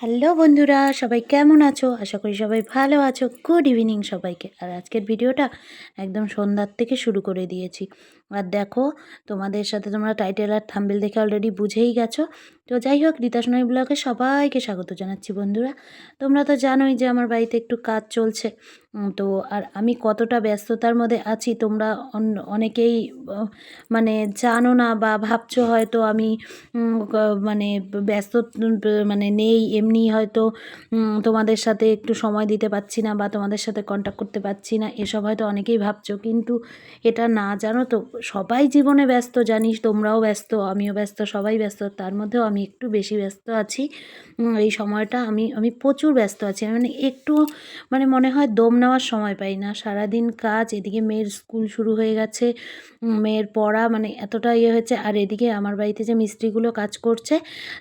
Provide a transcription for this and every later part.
Hello বন্ধুরা, সবাই কেমন আছো? আশা করি সবাই ভালো আছো। গুড ইভিনিং সবাইকে। আর আজকের ভিডিওটা একদম সন্ধ্যার থেকে শুরু করে দিয়েছি। আর দেখো, তোমাদের সাথে তোমরা টাইটেল আর থাম্বেল দেখে অলরেডি বুঝেই গেছো। তো যাই হোক রীতা সোনাই ব্লগে সবাইকে স্বাগত জানাচ্ছি বন্ধুরা। তোমরা তো জানোই যে আমার বাড়িতে একটু কাজ চলছে। তো আর আমি কতটা ব্যস্ততার মধ্যে আছি তোমরা অনেকেই মানে জানো না বা ভাবছ হয়তো আমি মানে ব্যস্ত মানে নেই, এমনি হয়তো তোমাদের সাথে একটু সময় দিতে পারছি না বা তোমাদের সাথে কন্ট্যাক্ট করতে পারছি না, এসব হয়তো অনেকেই ভাবছ। কিন্তু এটা না জানো তো সবাই জীবনে ব্যস্ত, জানিস তোমরাও ব্যস্ত, আমিও ব্যস্ত, সবাই ব্যস্ত, তার মধ্যেও আমি একটু বেশি ব্যস্ত আছি। এই সময়টা আমি আমি প্রচুর ব্যস্ত আছি। মানে একটু মানে মনে হয় দম নেওয়ার সময় পাই না। সারাদিন কাজ, এদিকে মেয়ের স্কুল শুরু হয়ে গেছে মেয়ের পড়া মানে এতটা ইয়ে হয়েছে। আর এদিকে আমার বাড়িতে যে মিস্ত্রিগুলো কাজ করছে,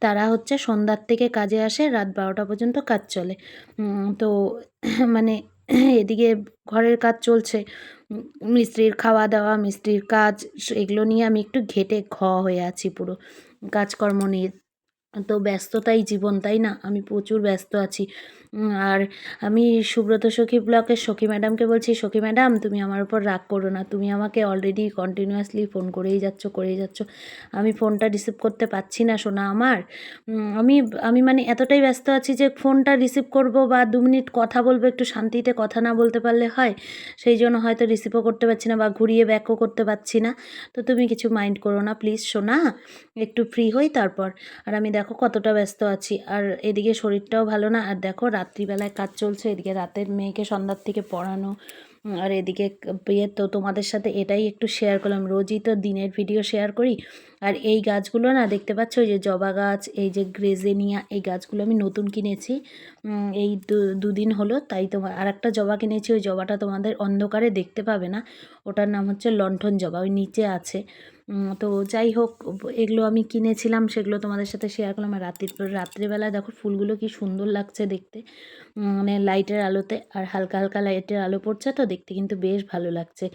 তারা হচ্ছে সন্ধ্যার থেকে কাজে আসে, রাত বারোটা পর্যন্ত কাজ চলে। তো মানে এদিকে ঘরের কাজ চলছে। মিস্ত্রির খাওয়া দাওয়া মিস্ত্রির কাজ, এগুলো নিয়ে আমি একটু ঘেটে ঘ হয়ে আছি পুরো। কাজকর্ম নিয়ে। তো ব্যস্ততাই জীবন, তাই না? আমি প্রচুর ব্যস্ত আছি। আর আমি সুব্রত সখী ব্লকের সখী ম্যাডামকে বলছি, সখী ম্যাডাম, তুমি আমার উপর রাগ করো না। তুমি আমাকে অলরেডি কন্টিনিউয়াসলি ফোন করেই যাচ্ছ করেই যাচ্ছ। আমি ফোনটা রিসিভ করতে পারছি না শোনা আমার। আমি আমি মানে এতটাই ব্যস্ত আছি যে ফোনটা রিসিভ করব বা দু মিনিট কথা বলব, একটু শান্তিতে কথা না বলতে পারলে হয়। সেই জন্য হয়তো রিসিভও করতে পারছি না বা ঘুরিয়ে ব্যাকও করতে পারছি না। তো তুমি কিছু মাইন্ড করো না প্লিজ শোনা একটু ফ্রি হই তারপর। আর আমি দেখো কতটা ব্যস্ত আছি। আর এদিকে শরীরটাও ভালো না। আর দেখো রাত্রিবেলায় কাজ চলছে, এদিকে রাতের মেয়েকে সন্ধ্যার থেকে পড়ানো আর এদিকে বিয়ে তো তোমাদের সাথে এটাই একটু শেয়ার করলাম। রোজই তো দিনের ভিডিও শেয়ার করি। আর এই গাছগুলো না দেখতে পাচ্ছ ওই যে জবা গাছ, এই যে গ্রেজেনিয়া, এই গাছগুলো আমি নতুন কিনেছি। এই দুদিন হলো, তাই তোমার আর একটা জবা কিনেছি, ওই জবাটা তোমাদের অন্ধকারে দেখতে পাবে না। ওটার নাম হচ্ছে লণ্ঠন জবা, ওই নিচে আছে। তো যাই হোক, এগুলো আমি কিনেছিলাম, সেগুলো তোমাদের সাথে শেয়ার করলাম। আর রাত্রি রাত্রিবেলা দেখো ফুলগুলো কি সুন্দর লাগছে দেখতে। মানে লাইটের আলোতে, আর হালকা হালকা লাইটের আলো পড়ছে তো, দেখতে কিন্তু বেশ ভালো লাগছে।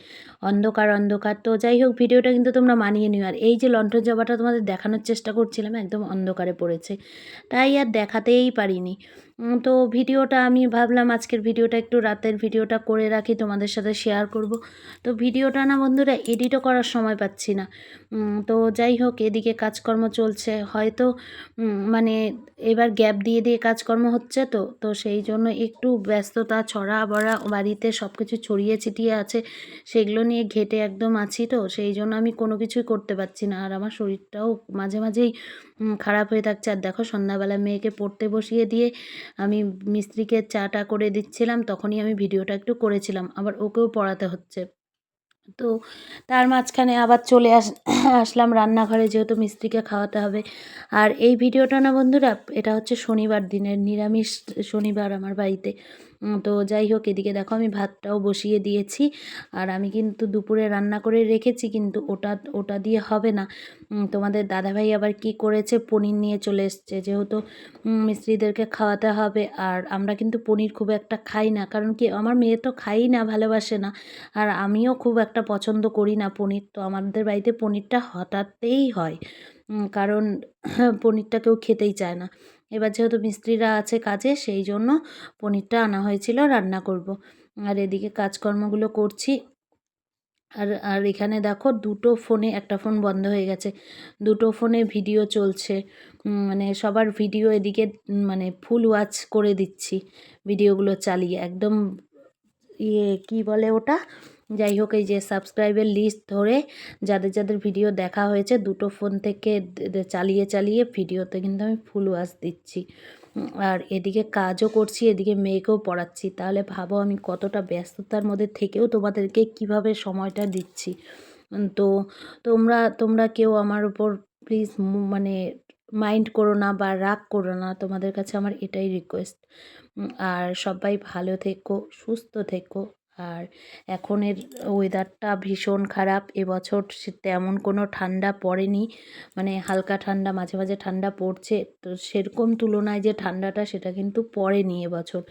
অন্ধকার অন্ধকার, তো যাই হোক, ভিডিওটা কিন্তু তোমরা মানিয়ে নিও। আর এই যে লণ্ঠন জবাটা তোমাদের দেখানোর চেষ্টা করছিলাম একদম অন্ধকারে পড়েছে। তাই আর দেখাতেই পারিনি। তো ভিডিওটা আমি ভাবলাম আজকের ভিডিওটা একটু রাতের ভিডিওটা করে রাখি, তোমাদের সাথে শেয়ার করব। তো ভিডিওটা না বন্ধুরা এডিটও করার সময় পাচ্ছি না। তো যাই হোক, এদিকে কাজকর্ম চলছে। হয়তো মানে এবার গ্যাপ দিয়ে দিয়ে কাজকর্ম হচ্ছে তো তো সেই জন্য একটু ব্যস্ততা ছড়া বড়া বাড়িতে সব কিছু ছড়িয়ে ছিটিয়ে আছে, সেগুলো নিয়ে ঘেটে একদম আছি তো, সেই জন্য আমি কোনো কিছুই করতে পারছি না। আর আমার শরীরটাও মাঝে মাঝেই খারাপ হয়ে থাকছে। আর দেখো সন্ধ্যাবেলা মেয়েকে পড়তে বসিয়ে দিয়ে আমি মিস্ত্রিকে চাটা করে দিচ্ছিলাম, তখনই আমি ভিডিওটা একটু করেছিলাম, আবার ওকেও পড়াতে হচ্ছে। তো তার মাঝখানে আবার চলে আস, আসলাম রান্নাঘরে যেহেতু মিস্ত্রিকে খাওয়াতে হবে। আর এই ভিডিওটা না বন্ধুরা, এটা হচ্ছে শনিবার দিনের, নিরামিষ শনিবার আমার বাড়িতে। তো যাই হোক, এদিকে দেখো আমি ভাতটাও বসিয়ে দিয়েছি। আর আমি কিন্তু দুপুরে রান্না করে রেখেছি, কিন্তু ওটা ওটা দিয়ে হবে না। তোমাদের দাদাভাই আবার কি করেছে? পনির নিয়ে চলে এসছে। যেহেতু মিস্ত্রিদেরকে খাওয়াতে হবে, আর আমরা কিন্তু পনির খুব একটা খাই না। কারণ কি, আমার মেয়ে তো খাই না, ভালোবাসে না। আর আমিও খুব একটা পছন্দ করি না পনির। তো আমাদের বাড়িতে পনিরটা হঠাৎই হয়। কারণ, পনিরটা কেউ খেতেই চায় না। এবার যেহেতু মিস্ত্রিরা আছে কাজে, সেই জন্য পনিরটা আনা হয়েছিল, রান্না করব। আর এদিকে কাজকর্মগুলো করছি। আর আর এখানে দেখো দুটো ফোনে, একটা ফোন বন্ধ হয়ে গেছে। দুটো ফোনে ভিডিও চলছে। মানে সবার ভিডিও এদিকে মানে ফুল ওয়াচ করে দিচ্ছি, ভিডিওগুলো চালিয়ে। একদম ইয়ে কী বলে ওটা? যাই হোক, এই যে সাবস্ক্রাইবের লিস্ট ধরে যাদের যাদের ভিডিও দেখা হয়েছে, দুটো ফোন থেকে চালিয়ে চালিয়ে ভিডিওতে কিন্তু আমি ফুল ওয়াশ দিচ্ছি। আর এদিকে কাজও করছি, এদিকে মেয়েকেও পড়াচ্ছি। তাহলে ভাবো আমি কতটা ব্যস্ততার মধ্যে থেকেও তোমাদেরকে কীভাবে সময়টা দিচ্ছি। তো তোমরা তোমরা কেউ আমার উপর প্লিজ মানে মাইন্ড করো না বা রাগ করো না। তোমাদের কাছে আমার এটাই রিকোয়েস্ট আর সবাই ভালো থেকো, সুস্থ থেকো। আর এখনের ওয়েদারটা ভীষণ খারাপ। এবছর তেমন কোনো ঠান্ডা পড়েনি মানে হালকা ঠান্ডা, মাঝে মাঝে ঠান্ডা পড়ছে। তো সেরকম তুলনায় যে ঠান্ডাটা সেটা কিন্তু পড়েনি এবছর।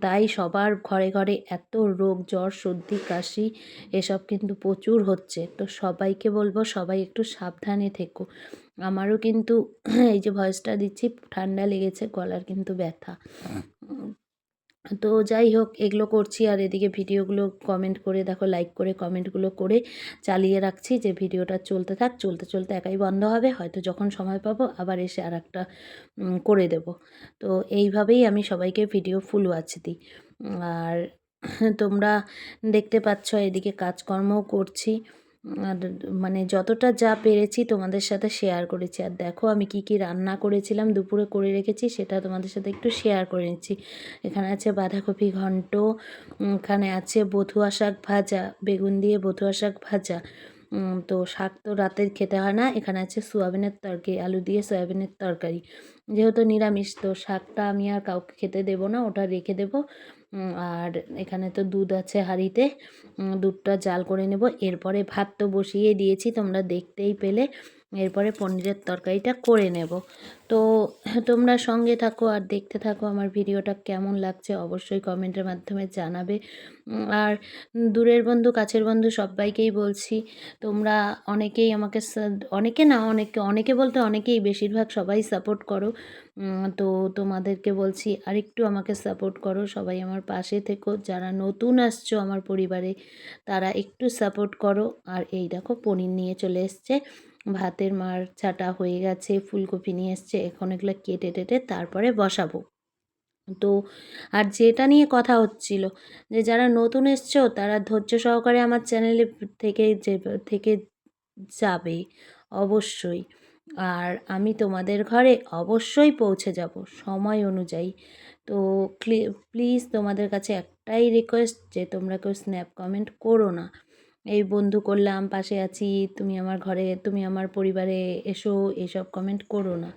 তাই সবার ঘরে ঘরে এত রোগ, জ্বর, সর্দি, কাশি, এসব কিন্তু প্রচুর হচ্ছে। তো সবাইকে বলব সবাই একটু সাবধানে থেকো। আমারও কিন্তু এই যে ভয়েসটা দিচ্ছি, ঠান্ডা লেগেছে, গলার কিন্তু ব্যথা। তো যাই হোক, এগুলো করছি আর এদিকে ভিডিওগুলো কমেন্ট করে, দেখো লাইক করে কমেন্টগুলো করে চালিয়ে রাখছি যে ভিডিওটা চলতে থাক, চলতে চলতে একাই বন্ধ হবে, হয়তো যখন সময় পাবো আবার এসে আর একটা করে দেব। তো এইভাবেই আমি সবাইকে ভিডিও ফুল ওয়াচ দিই। আর তোমরা দেখতে পাচ্ছ এদিকে কাজকর্মও করছি। আর মানে যতটা যা পেরেছি তোমাদের সাথে শেয়ার করেছি। আর দেখো আমি কি কি রান্না করেছিলাম, দুপুরে করে রেখেছি, সেটা তোমাদের সাথে একটু শেয়ার করে নিচ্ছি। এখানে আছে বাঁধাকপি ঘন্ট, এখানে আছে বথুয়া শাক ভাজা, বেগুন দিয়ে বথুয়া শাক ভাজা। তো শাক তো রাতের খেতে হয় না, এখানে আছে সোয়াবিনের তরকারি, আলু দিয়ে সয়াবিনের তরকারি। যেহেতু নিরামিষ, তো শাকটা আমি আর কাউকে খেতে দেবো না, ওটা রেখে দেবো। আর এখানে তো দুধ আছে হাঁড়িতে। দুধটা জাল করে নেব। এরপরে ভাত তো বসিয়ে দিয়েছি, তোমরা দেখতেই পেলে। এরপরে পনিরের তরকারিটা করে নেব। তো তোমরা সঙ্গে থাকো আর দেখতে থাকো আমার ভিডিওটা কেমন লাগছে, অবশ্যই কমেন্টের মাধ্যমে জানাবে। আর দূরের বন্ধু, কাছের বন্ধু সবাইকেই বলছি, তোমরা অনেকেই আমাকে অনেকে না অনেকে অনেকে বলতে অনেকেই বেশিরভাগ সবাই সাপোর্ট করো। তো তোমাদেরকে বলছি, আরেকটু আমাকে সাপোর্ট করো, সবাই আমার পাশে থেকো। যারা নতুন আসছো আমার পরিবারে, তারা একটু সাপোর্ট করো। আর এই দেখো, পনির নিয়ে চলে এসছে। ভাতের মার ছাটা হয়ে গেছে, ফুলকপি নিয়ে এসছে, এখন এগুলো কেটে টেটে তারপরে বসাবো। তো আর যেটা নিয়ে কথা হচ্ছিল যে, যারা নতুন এসছো, তারা ধৈর্য সহকারে আমার চ্যানেলে থেকে যে, থেকে যাবে অবশ্যই। আর আমি তোমাদের ঘরে অবশ্যই পৌঁছে যাব সময় অনুযায়ী। তো প্লিজ তোমাদের কাছে একটাই রিকোয়েস্ট যে, তোমরা কেউ স্ন্যাপ কমেন্ট করো না। এই বন্ধু করলাম, পাশে আছি, তুমি আমার ঘরে, তুমি আমার পরিবারে এসো, এসব কমেন্ট করো না।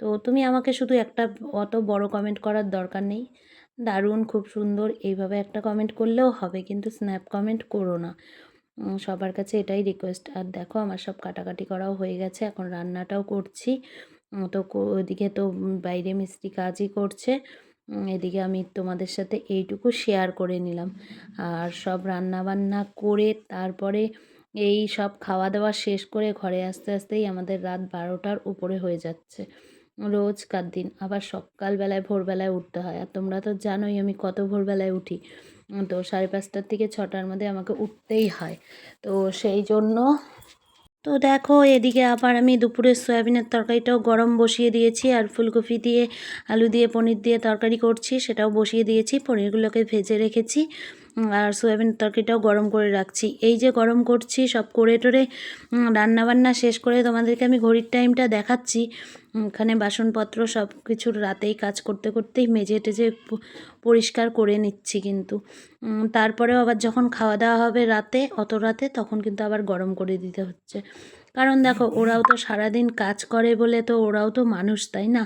তো তুমি আমাকে শুধু একটা অত বড় কমেন্ট করার দরকার নেই। দারুণ, খুব সুন্দর, এইভাবে একটা কমেন্ট করলেও হবে, কিন্তু স্ন্যাপ কমেন্ট করো না। সবার কাছে এটাই রিকোয়েস্ট আর দেখো, আমার সব কাটাকাটি করাও হয়ে গেছে, এখন রান্নাটাও করছি। তো ওদিকে তো বাইরে মিস্ত্রি কাজই করছে। এদিকে আমি তোমাদের সাথে এইটুকু শেয়ার করে নিলাম। আর সব রান্না বান্না করে তারপরে এই সব খাওয়া দাওয়া শেষ করে ঘরে আসতে আসতেই আমাদের রাত বারোটার উপরে হয়ে যাচ্ছে। রোজকার দিন, আবার সকালবেলায়, ভোরবেলায় উঠতে হয়। আর তোমরা তো জানোই আমি কত ভোরবেলায় উঠি। তো সাড়ে পাঁচটার থেকে ছটার মধ্যে আমাকে উঠতেই হয়। তো সেই জন্য তো দেখো, এদিকে আবার আমি দুপুরের সয়াবিনের তরকারিটাও গরম বসিয়ে দিয়েছি আর ফুলকপি দিয়ে, আলু দিয়ে, পনির দিয়ে তরকারি করছি, সেটাও বসিয়ে দিয়েছি, পনিরগুলোকে ভেজে রেখেছি। আর সয়াবিন তরকারিটাও গরম করে রাখছি। এই যে গরম করছি, সব করে টোরে রান্নাবান্না শেষ করে তোমাদেরকে আমি ঘড়ির টাইমটা দেখাচ্ছি। এখানে বাসনপত্র সব কিছুর রাতেই কাজ করতে করতেই মেজে টেজে পরিষ্কার করে নিচ্ছি কিন্তু। তারপরেও আবার যখন খাওয়া দাওয়া হবে রাতে, অত রাতে, তখন কিন্তু আবার গরম করে দিতে হচ্ছে। কারণ দেখো, ওরাও তো সারাদিন কাজ করে বলে তো ওরাও তো মানুষ, তাই না?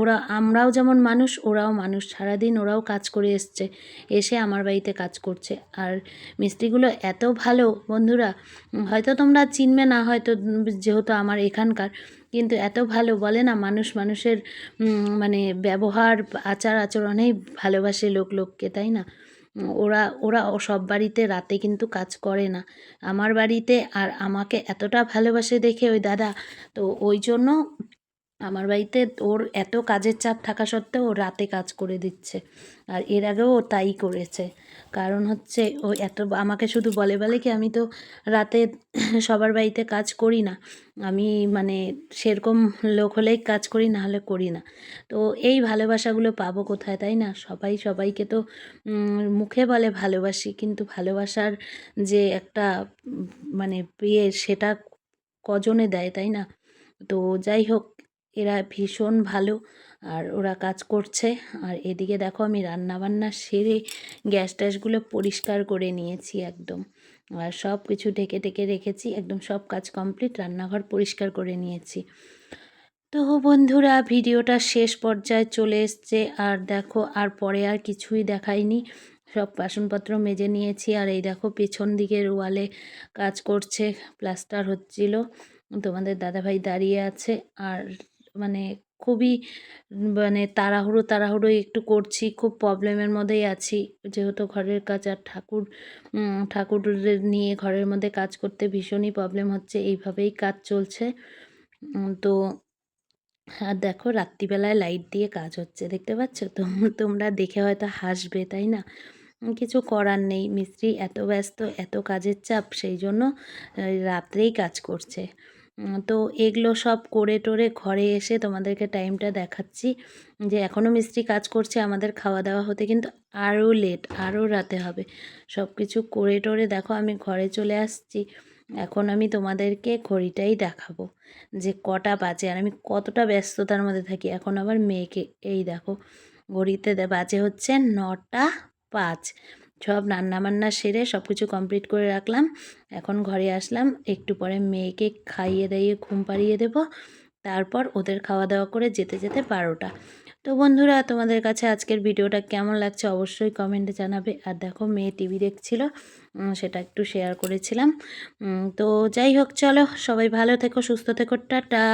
ওরা, আমরাও যেমন মানুষ, ওরাও মানুষ। সারাদিন ওরাও কাজ করে এসছে, এসে আমার বাড়িতে কাজ করছে। আর মিস্ত্রিগুলো এত ভালো, বন্ধুরা হয়তো তোমরা চিনবে না, হয়তো যেহেতু আমার এখানকার, কিন্তু এত ভালো, বলে না? মানুষ মানুষের মানে ব্যবহার আচার আচরণেই ভালোবাসে লোক লোককে, তাই না? ওরা ওরা সব বাড়িতে রাতে কিন্তু কাজ করে না। আমার বাড়িতে আর আমাকে এতটা ভালোবাসে দেখে ওই দাদা, তো ওই জন্য আমার বাড়িতে ওর এত কাজের চাপ থাকা সত্ত্বেও ও রাতে কাজ করে দিচ্ছে। আর এর আগেও ও তাই করেছে। কারণ হচ্ছে ও এত আমাকে শুধু বলে বলে কি আমি তো রাতে সবার বাড়িতে কাজ করি না। আমি মানে সেরকম লোক হলেই কাজ করি, না হলে করি না। তো এই ভালোবাসাগুলো পাবো কোথায়, তাই না? সবাই সবাইকে তো মুখে বলে ভালোবাসি, কিন্তু ভালোবাসার যে একটা মানে ইয়ে সেটা কজনে দেয়, তাই না? তো যাই হোক, এরা ভীষণ ভালো। আর ওরা কাজ করছে। আর এদিকে দেখো আমি রান্না বান্না সেরে গ্যাস ট্যাসগুলো পরিষ্কার করে নিয়েছি একদম। আর সব কিছু ঢেকে ঢেকে রেখেছি, একদম সব কাজ কমপ্লিট, রান্নাঘর পরিষ্কার করে নিয়েছি। তো বন্ধুরা, ভিডিওটা শেষ পর্যায়ে চলে এসছে। আর দেখো, আর পরে আর কিছুই দেখাইনি। সব বাসনপত্র মেজে নিয়েছি। আর এই দেখো, পেছন দিকের ওয়ালে কাজ করছে, প্লাস্টার হচ্ছিল। তোমাদের দাদাভাই দাঁড়িয়ে আছে। আর মানে খুবই মানে তাড়াহুড়ো তাড়াহুড়ো একটু করছি। খুব প্রবলেমের মধ্যেই আছি। যেহেতু ঘরের কাজ আর ঠাকুর উম, ঠাকুরের নিয়ে ঘরের মধ্যে কাজ করতে ভীষণই প্রবলেম হচ্ছে। এইভাবেই কাজ চলছে। তো আর দেখো রাত্রিবেলায় লাইট দিয়ে কাজ হচ্ছে। দেখতে পাচ্ছ? তো তোমরা দেখে হয়তো হাসবে তাই না? কিছু করার নেই। মিস্ত্রি এত ব্যস্ত এত কাজের চাপ সেই জন্য রাত্রেই কাজ করছে। তো এগুলো সব করে টোরে ঘরে এসে তোমাদেরকে টাইমটা দেখাচ্ছি। যে এখনও মিস্ত্রি কাজ করছে, আমাদের খাওয়া দাওয়া হতে কিন্তু আরও লেট আরও রাতে হবে। সব কিছু করে টোরে দেখো, আমি ঘরে চলে আসছি। এখন আমি তোমাদেরকে ঘড়িটাই দেখাবো যে কটা বাজে আর আমি কতটা ব্যস্ততার মধ্যে থাকি। এখন আবার মেয়েকে, এই দেখো, ঘড়িতে বাজে হচ্ছে নটা পাঁচ। সব রান্নাবান্না সেরে সব কিছু কমপ্লিট করে রাখলাম। এখন ঘরে আসলাম, একটু পরে মেয়েকে খাইয়ে দাইয়ে ঘুম পাড়িয়ে দেবো। তারপর ওদের খাওয়া দাওয়া করে যেতে যেতে বারোটা। তো বন্ধুরা, তোমাদের কাছে আজকের ভিডিওটা কেমন লাগছে অবশ্যই কমেন্টে জানাবে। আর দেখো, মেয়ে টিভি দেখছিল সেটা একটু শেয়ার করেছিলাম। তো যাই হোক, চলো সবাই ভালো থেকো, সুস্থ থেকো, টাটা।